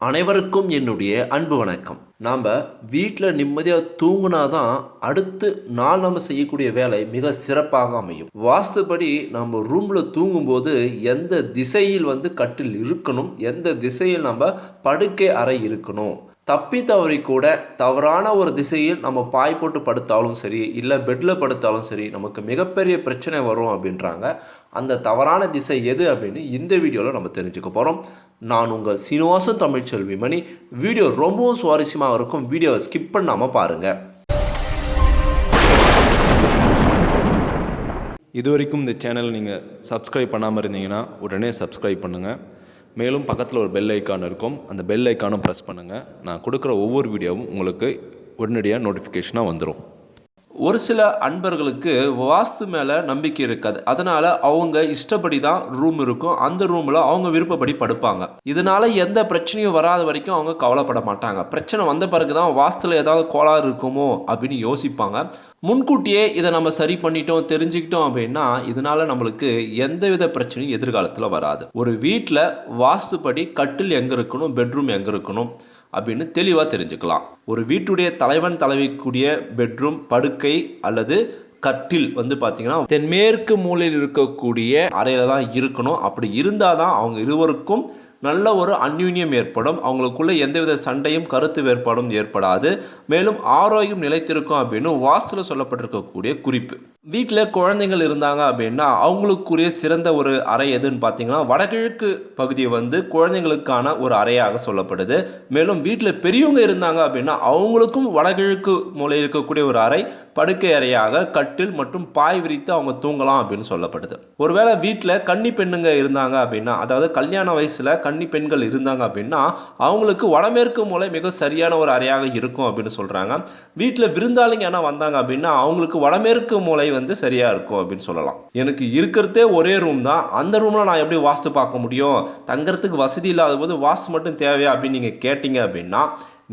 அனைவருக்கும் என்னுடைய அன்பு வணக்கம். நாம் வீட்டில் நிம்மதியாக தூங்குனா தான் அடுத்து நாள் நம்ம செய்யக்கூடிய வேலை மிக சிறப்பாக அமையும். வாஸ்துபடி நம்ம ரூமில் தூங்கும்போது எந்த திசையில் வந்து கட்டில் இருக்கணும் எந்த திசையில் நம்ம படுக்கை அறை இருக்கணும் தப்பி தவறி கூட தவறான ஒரு திசையில் நம்ம பாய் போட்டு படுத்தாலும் சரி இல்லை பெட்டில் படுத்தாலும் சரி நமக்கு மிகப்பெரிய பிரச்சனை வரும் அப்படின்றாங்க. அந்த தவறான திசை எது அப்படின்னு இந்த வீடியோவில் நம்ம தெரிஞ்சுக்க போகிறோம் நான் உங்கள் சீனிவாசன் தமிழ்ச்செல்வி மணி வீடியோ ரொம்பவும் சுவாரஸ்யமாக இருக்கும். வீடியோவை ஸ்கிப் பண்ணாமல் பாருங்கள் இது வரைக்கும் இந்த சேனல் நீங்கள் சப்ஸ்கிரைப் பண்ணாமல் இருந்தீங்கன்னா உடனே சப்ஸ்கிரைப் பண்ணுங்கள் மேலும் பக்கத்தில் ஒரு பெல் ஐக்கான் இருக்கும். அந்த பெல் ஐக்கானும் ப்ரெஸ் பண்ணுங்கள் நான் கொடுக்குற ஒவ்வொரு வீடியோவும் உங்களுக்கு உடனடியாக நோட்டிஃபிகேஷனாக வந்துடும் ஒரு சில அன்பர்களுக்கு வாஸ்து மேலே நம்பிக்கை இருக்காது. அதனால் அவங்க இஷ்டப்படி தான் ரூம் இருக்கும். அந்த ரூமில் அவங்க விருப்பப்படி படுப்பாங்க. இதனால் எந்த பிரச்சனையும் வராத வரைக்கும் அவங்க கவலைப்பட மாட்டாங்க. பிரச்சனை வந்த பிறகு தான் வாஸ்துல ஏதாவது கோளாறு இருக்குமோ அப்படின்னு யோசிப்பாங்க. முன்கூட்டியே இதை நம்ம சரி பண்ணிட்டோம் தெரிஞ்சுக்கிட்டோம் அப்படின்னா இதனால் நம்மளுக்கு எந்தவித பிரச்சனையும் எதிர்காலத்தில் வராது. ஒரு வீட்டில் வாஸ்துப்படி கட்டில் எங்கே இருக்கணும் பெட்ரூம் எங்கே இருக்கணும்? அப்படின்னு தெளிவாக தெரிஞ்சுக்கலாம். ஒரு வீட்டுடைய தலைவன் தலைவிக்கூடிய பெட்ரூம் படுக்கை அல்லது கட்டில் வந்து பார்த்தீங்கன்னா தென்மேற்கு மூலையில் இருக்கக்கூடிய அறையில் தான் இருக்கணும். அப்படி இருந்தால் தான் அவங்க இருவருக்கும் நல்ல ஒரு அந்யூன்யம் ஏற்படும். அவங்களுக்குள்ளே எந்தவித சண்டையும் கருத்து வேறுபாடும் ஏற்படாது. மேலும் ஆரோக்கியம் நிலைத்திருக்கும் அப்படின்னு வாஸ்துல சொல்லப்பட்டிருக்கக்கூடிய குறிப்பு. வீட்டில் குழந்தைகள் இருந்தாங்க அப்படின்னா அவங்களுக்குரிய சிறந்த ஒரு அறை எதுன்னு பார்த்தீங்கன்னா வடகிழக்கு பகுதியை வந்து குழந்தைங்களுக்கான ஒரு அறையாக சொல்லப்படுது. மேலும் வீட்டில் பெரியவங்க இருந்தாங்க அப்படின்னா அவங்களுக்கும் வடகிழக்கு மூலையில் இருக்கக்கூடிய ஒரு அறை படுக்கை அறையாக கட்டில் மற்றும் பாய் விரித்து அவங்க தூங்கலாம் அப்படின்னு சொல்லப்படுது. ஒருவேளை வீட்டில் கன்னி பெண்ணுங்க இருந்தாங்க அப்படின்னா அதாவது கல்யாண வயசில் கன்னி பெண்கள் இருந்தாங்க அப்படின்னா அவங்களுக்கு வடமேற்கு மூலை மிக சரியான ஒரு அறையாக இருக்கும் அப்படின்னு சொல்கிறாங்க வீட்டில் விருந்தாளிங்க ஆனால் வந்தாங்க அப்படின்னா அவங்களுக்கு வடமேற்கு மூலை வந்து சரியாக இருக்கும் அப்படின்னு சொல்லலாம். எனக்கு இருக்கிறதே ஒரே ரூம் தான். அந்த ரூமில் நான் எப்படி வாஸ்து பார்க்க முடியும்? தங்குறதுக்கு வசதி இல்லாத போது வாஸ்து மட்டும் தேவையா அப்படின்னு நீங்கள் கேட்டிங்க அப்படின்னா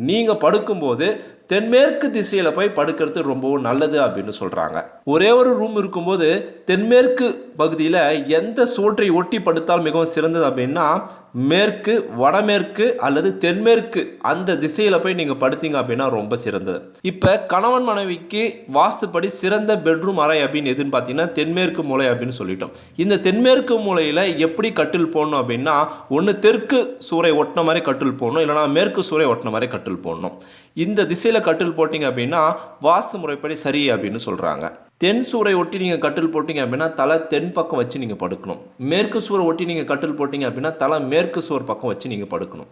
நீங்கள் படுக்கும்போது தென்மேற்கு திசையில் போய் படுக்கிறது ரொம்பவும் நல்லது அப்படின்னு சொல்கிறாங்க ஒரே ஒரு ரூம் இருக்கும்போது தென்மேற்கு பகுதியில் எந்த சோற்றை ஒட்டி படுத்தால் மிகவும் சிறந்தது அப்படின்னா மேற்கு வடமேற்கு அல்லது தென்மேற்கு அந்த திசையில் போய் நீங்கள் படுத்தீங்க அப்படின்னா ரொம்ப சிறந்தது. இப்போ கணவன் மனைவிக்கு வாஸ்துப்படி சிறந்த பெட்ரூம் அறை அப்படின்னு எதுன்னு பார்த்தீங்கன்னா தென்மேற்கு மூலை அப்படின்னு சொல்லிட்டோம். இந்த தென்மேற்கு மூலையில் எப்படி கட்டில் போடணும் அப்படின்னா ஒன்று தெற்கு சூறை ஒட்டின மாதிரி கட்டில் போடணும் இல்லைனா மேற்கு சூறை ஒட்டின மாதிரி கட்டில் போடணும். இந்த திசையில் கட்டில் போட்டிங்க அப்படின்னா வாஸ்து முறைப்படி சரி அப்படின்னு சொல்கிறாங்க தென் சூறை ஒட்டி நீங்கள் கட்டில் போட்டிங்க அப்படின்னா தலை தென் பக்கம் வச்சு நீங்கள் படுக்கணும். மேற்கு சூரை ஒட்டி நீங்கள் கட்டில் போட்டிங்க அப்படின்னா தலை மேற்கு சுவர் பக்கம் வச்சு நீங்கள் படுக்கணும்.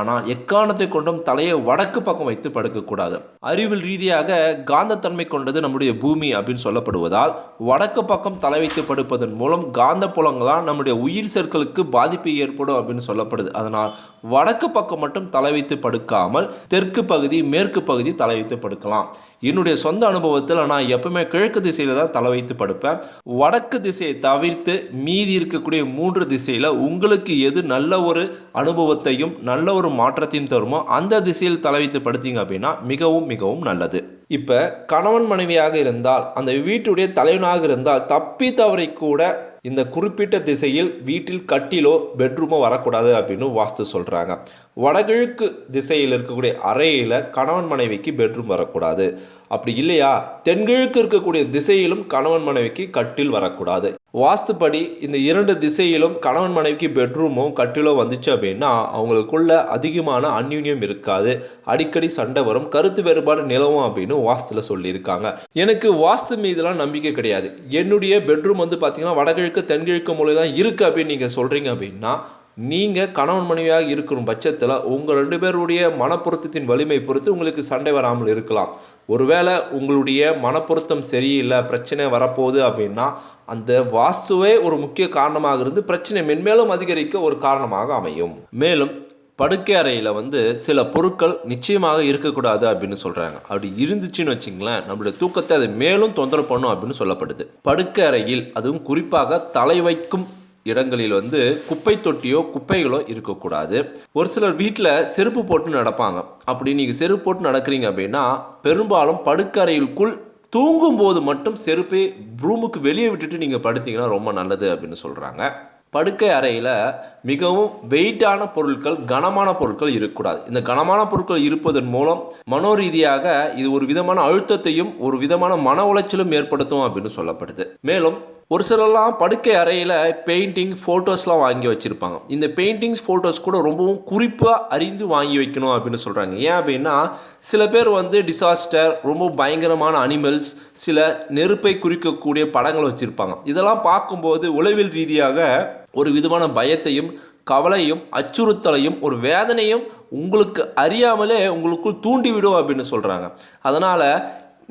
ஆனால் எக்காரணத்தை கொண்டும் தலையை வடக்கு பக்கம் வைத்து படுக்கக்கூடாது அறிவியல் ரீதியாக காந்தத்தன்மை கொண்டது நம்முடைய பூமி அப்படின்னு சொல்லப்படுவதால் வடக்கு பக்கம் தலை வைத்து படுப்பதன் மூலம் காந்த புலங்களால் நம்முடைய உயிர் செற்களுக்கு பாதிப்பு ஏற்படும் அப்படின்னு சொல்லப்படுது. அதனால் வடக்கு பக்கம் மட்டும் தலை வைத்து படுக்காமல் தெற்கு பகுதி மேற்கு பகுதி தலை வைத்து படுக்கலாம். என்னுடைய சொந்த அனுபவத்தில் நான் எப்பவுமே கிழக்கு திசையில் தான் தலை வைத்து படுப்பேன். வடக்கு திசையை தவிர்த்து மீதி இருக்கக்கூடிய மூன்று திசையில் உங்களுக்கு எது நல்ல ஒரு அனுபவத்தையும் நல்ல ஒரு மாற்றத்தையும் தருமோ அந்த திசையில் தலை வைத்து படுத்தீங்க அப்படின்னா மிகவும் மிகவும் நல்லது. இப்போ கணவன் மனைவியாக இருந்தால் அந்த வீட்டுடைய தலைவனாக இருந்தால் தப்பி தவறை கூட இந்த குறிப்பிட்ட திசையில் வீட்டில் கட்டிலோ பெட்ரூமோ வரக்கூடாது அப்படின்னு வாஸ்து சொல்கிறாங்க வடகிழக்கு திசையில் இருக்கக்கூடிய அறையில் கணவன் மனைவிக்கு பெட்ரூம் வரக்கூடாது. அப்படி இல்லையா? தென்கிழக்கு இருக்கக்கூடிய திசையிலும் கணவன் மனைவிக்கு கட்டில் வரக்கூடாது. வாஸ்துப்படி இந்த இரண்டு திசையிலும் கணவன் மனைவிக்கு பெட்ரூமோ கட்டிலோ வந்துச்சு அப்படின்னா அவங்களுக்குள்ள அதிகமான அந்யூன்யம் இருக்காது. அடிக்கடி சண்டை வரும். கருத்து வேறுபாடு நிலவும் அப்படின்னு வாஸ்துல சொல்லியிருக்காங்க. எனக்கு வாஸ்து மீதுலாம் நம்பிக்கை கிடையாது. என்னுடைய பெட்ரூம் வந்து பார்த்தீங்கன்னா வடகிழக்கு தென்கிழக்கு மொழி தான் இருக்குது அப்படின்னு நீங்கள் சொல்கிறீங்க அப்படின்னா நீங்கள் கணவன் மனைவியாக இருக்கிற பட்சத்தில் உங்கள் ரெண்டு பேருடைய மனப்பொருத்தத்தின் வலிமை பொறுத்து உங்களுக்கு சண்டை வராமல் இருக்கலாம். ஒருவேளை உங்களுடைய மனப்பொருத்தம் சரியில்லை பிரச்சனை வரப்போகுது அப்படின்னா அந்த வாஸ்துவே ஒரு முக்கிய காரணமாக இருந்து பிரச்சனை மென்மேலும் அதிகரிக்க ஒரு காரணமாக அமையும். மேலும் படுக்கை அறையில் வந்து சில பொருட்கள் நிச்சயமாக இருக்கக்கூடாது அப்படின்னு சொல்கிறாங்க அப்படி இருந்துச்சுன்னு வச்சிங்களேன் நம்மளுடைய தூக்கத்தை அது மேலும் தொந்தரவு பண்ணும் அப்படின்னு சொல்லப்படுது. படுக்கை அறையில் அதுவும் குறிப்பாக தலை வைக்கும் இடங்களில் வந்து குப்பை தொட்டியோ குப்பைகளோ இருக்கக்கூடாது. ஒரு சிலர் வீட்டில் செருப்பு போட்டு நடப்பாங்க. அப்படி நீங்கள் செருப்பு போட்டு நடக்கிறீங்க அப்படின்னா பெரும்பாலும் படுக்கறையிற்குள் தூங்கும்போது மட்டும் செருப்பை ரூமுக்கு வெளியே விட்டுட்டு நீங்கள் படுத்தீங்கன்னா ரொம்ப நல்லது அப்படின்னு சொல்கிறாங்க படுக்கை அறையில் மிகவும் வெயிட்டான பொருட்கள் கனமான பொருட்கள் இருக்கக்கூடாது. இந்த கனமான பொருட்கள் இருப்பதன் மூலம் மனோரீதியாக இது ஒரு விதமான அழுத்தத்தையும் ஒரு விதமான மன உளைச்சலும் ஏற்படுத்தும் அப்படின்னு சொல்லப்படுது. மேலும் ஒரு சிலர்லாம் படுக்கை அறையில் பெயிண்டிங் ஃபோட்டோஸ்லாம் வாங்கி வச்சுருப்பாங்க. இந்த பெயிண்டிங்ஸ் ஃபோட்டோஸ் கூட ரொம்பவும் குறிப்பாக அறிந்து வாங்கி வைக்கணும் அப்படின்னு சொல்கிறாங்க ஏன் அப்படின்னா சில பேர் வந்து டிசாஸ்டர் ரொம்ப பயங்கரமான அனிமல்ஸ் சில நெருப்பை குறிக்கக்கூடிய படங்கள் வச்சுருப்பாங்க. இதெல்லாம் பார்க்கும்போது உளவியல் ரீதியாக ஒரு விதமான பயத்தையும் கவலையும் அச்சுறுத்தலையும் ஒரு வேதனையும் உங்களுக்கு அறியாமலே உங்களுக்குள் தூண்டிவிடும் அப்படின்னு சொல்கிறாங்க அதனால்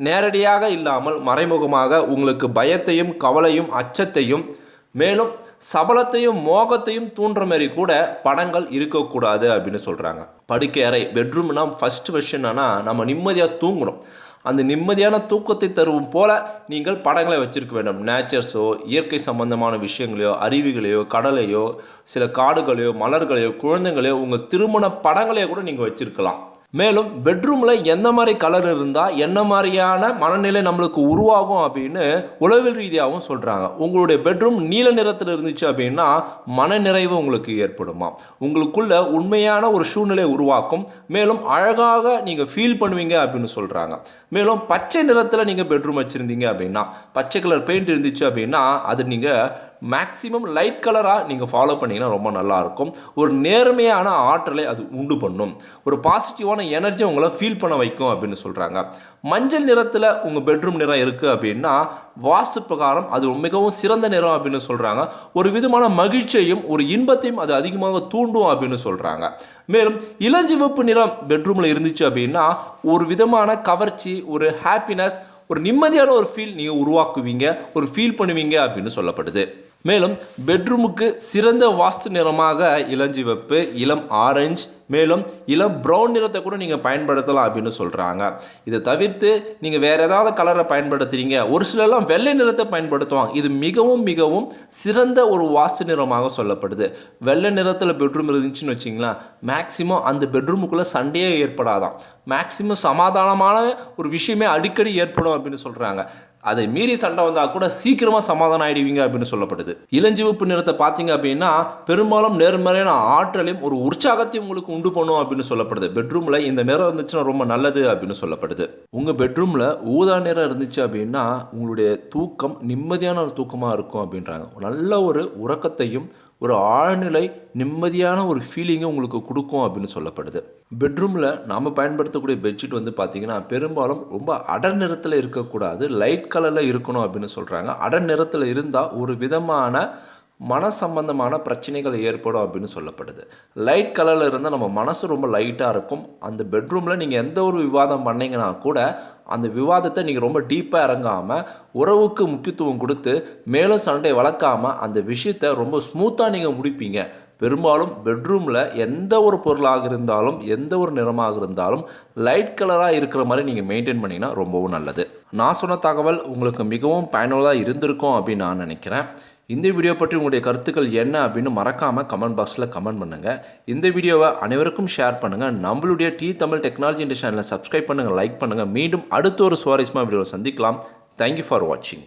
நேரடியாக இல்லாமல் மறைமுகமாக உங்களுக்கு பயத்தையும் கவலையும் அச்சத்தையும் மேலும் சபலத்தையும் மோகத்தையும் தூண்டுற மாதிரி கூட படங்கள் இருக்கக்கூடாது அப்படின்னு சொல்கிறாங்க படுக்கை அறை பெட்ரூம்னா ஃபஸ்ட் விஷயம் என்னன்னா நம்ம நிம்மதியாக தூங்கணும். அந்த நிம்மதியான தூக்கத்தை தரும் போல நீங்கள் படங்களை வச்சிருக்க வேண்டும். நேச்சர்ஸோ இயற்கை சம்பந்தமான விஷயங்களையோ அருவிகளையோ கடலையோ சில காடுகளையோ மலர்களையோ குழந்தைகளையோ உங்கள் திருமண படங்களையோ கூட நீங்கள் வச்சுருக்கலாம். மேலும் பெட்ரூமில் எந்த மாதிரி கலர் இருந்தால் என்ன மாதிரியான மனநிலை நம்மளுக்கு உருவாகும் அப்படின்னு உளவியல் ரீதியாகவும் சொல்கிறாங்க உங்களுடைய பெட்ரூம் நீல நிறத்தில் இருந்துச்சு அப்படின்னா மனநிறைவு உங்களுக்கு ஏற்படுமா? உங்களுக்குள்ள உண்மையான ஒரு சூழ்நிலை உருவாக்கும். மேலும் அழகாக நீங்கள் ஃபீல் பண்ணுவீங்க அப்படின்னு சொல்கிறாங்க மேலும் பச்சை நிறத்தில் நீங்கள் பெட்ரூம் வச்சுருந்தீங்க அப்படின்னா பச்சை கலர் பெயிண்ட் இருந்துச்சு அப்படின்னா அது நீங்கள் மேக்ஸிமம் லைட் கலராக நீங்கள் ஃபாலோ பண்ணிங்கன்னா ரொம்ப நல்லாயிருக்கும். ஒரு நேர்மையான ஆற்றலை அது உண்டு பண்ணும். ஒரு பாசிட்டிவான எனர்ஜி உங்களை ஃபீல் பண்ண வைக்கும் அப்படின்னு சொல்கிறாங்க மஞ்சள் நிறத்தில் உங்கள் பெட்ரூம் நிறம் இருக்குது அப்படின்னா வாஸ்து பிரகாரம் அது மிகவும் சிறந்த நிறம் அப்படின்னு சொல்கிறாங்க ஒரு விதமான மகிழ்ச்சியையும் ஒரு இன்பத்தையும் அது அதிகமாக தூண்டும் அப்படின்னு சொல்கிறாங்க மேலும் இளஞ்சிவப்பு நிறம் பெட்ரூமில் இருந்துச்சு அப்படின்னா ஒரு விதமான கவர்ச்சி ஒரு ஹாப்பினஸ் ஒரு நிம்மதியான ஒரு ஃபீல் நீங்கள் உருவாக்குவீங்க ஒரு ஃபீல் பண்ணுவீங்க அப்படின்னு சொல்லப்படுது. மேலும் பெட்ரூமுக்கு சிறந்த வாஸ்து நிறமாக இளஞ்சிவப்பு இளம் ஆரஞ்சு மேலும் இளம் ப்ரௌன் நிறத்தை கூட நீங்கள் பயன்படுத்தலாம் அப்படின்னு சொல்கிறாங்க இதை தவிர்த்து நீங்கள் வேறு ஏதாவது கலரை பயன்படுத்துறீங்க ஒரு சிலர்லாம் வெள்ளை நிறத்தை பயன்படுத்துவாங்க. இது மிகவும் மிகவும் சிறந்த ஒரு வாஸ்து நிறமாக சொல்லப்படுது. வெள்ளை நிறத்தில் பெட்ரூம் இருந்துச்சுன்னு வச்சிங்களேன் மேக்ஸிமம் அந்த பெட்ரூமுக்குள்ளே சண்டையே ஏற்படாதான். மேக்சிமம் சமாதானமான ஒரு விஷயமே அடிக்கடி ஏற்படும் அப்படின்னு சொல்கிறாங்க அதை மீறி சண்டை வந்தால் கூட சீக்கிரமாக சமாதானம் ஆகிடுவீங்க அப்படின்னு சொல்லப்படுது. இளஞ்சிவப்பு நிறத்தை பார்த்தீங்க அப்படின்னா பெரும்பாலும் நேர்மறையான ஆற்றலையும் ஒரு உற்சாகத்தையும் உங்களுக்கு உண்டு பண்ணும் அப்படின்னு சொல்லப்படுது. பெட்ரூமில் இந்த நிறம் இருந்துச்சுன்னா ரொம்ப நல்லது அப்படின்னு சொல்லப்படுது. உங்கள் பெட்ரூமில் ஊதா நிறம் இருந்துச்சு அப்படின்னா உங்களுடைய தூக்கம் நிம்மதியான ஒரு தூக்கமாக இருக்கும் அப்படின்றாங்க. நல்ல ஒரு உறக்கத்தையும் ஒரு ஆழ்நிலை நிம்மதியான ஒரு ஃபீலிங்கை உங்களுக்கு கொடுக்கும் அப்படின்னு சொல்லப்படுது. பெட்ரூமில் நாம் பயன்படுத்தக்கூடிய பெட்ஷீட் வந்து பார்த்திங்கன்னா பெரும்பாலும் ரொம்ப அடர் நிறத்தில் இருக்கக்கூடாது லைட் கலரில் இருக்கணும் அப்படின்னு சொல்கிறாங்க அடர் நிறத்தில் இருந்தால் ஒரு விதமான மன சம்பந்தமான பிரச்சனைகள் ஏற்படும் அப்படின்னு சொல்லப்படுது. லைட் கலரில் இருந்தால் நம்ம மனசு ரொம்ப லைட்டாக இருக்கும். அந்த பெட்ரூமில் நீங்கள் எந்த ஒரு விவாதம் பண்ணீங்கன்னா கூட அந்த விவாதத்தை நீங்கள் ரொம்ப டீப்பாக இறங்காமல் உறவுக்கு முக்கியத்துவம் கொடுத்து மேலும் சண்டையை வளர்க்காமல் அந்த விஷயத்தை ரொம்ப ஸ்மூத்தாக நீங்கள் முடிப்பீங்க. பெரும்பாலும் பெட்ரூமில் எந்த ஒரு பொருளாக இருந்தாலும் எந்த ஒரு நிறமாக இருந்தாலும் லைட் கலராக இருக்கிற மாதிரி நீங்கள் மெயின்டைன் பண்ணிங்கன்னா ரொம்பவும் நல்லது. நான் சொன்ன தகவல் உங்களுக்கு மிகவும் பயனுள்ளதாக இருந்திருக்கும் அப்படின்னு நான் நினைக்கிறேன். இந்த வீடியோ பற்றி உங்களுடைய கருத்துக்கள் என்ன அப்படின்னு மறக்காமல் கமெண்ட் பாக்ஸில் கமெண்ட் பண்ணுங்கள் இந்த வீடியோவை அனைவருக்கும் ஷேர் பண்ணுங்கள் நம்மளுடைய டி தமிழ் டெக்னாலஜி இண்டஸ்ட் சேனலை சப்ஸ்கிரைப் பண்ணுங்கள் லைக் பண்ணுங்கள் மீண்டும் அடுத்த ஒரு சுவாரஸ்யமாக வீடியோவில் சந்திக்கலாம். தேங்க்யூ ஃபார் வாட்சிங்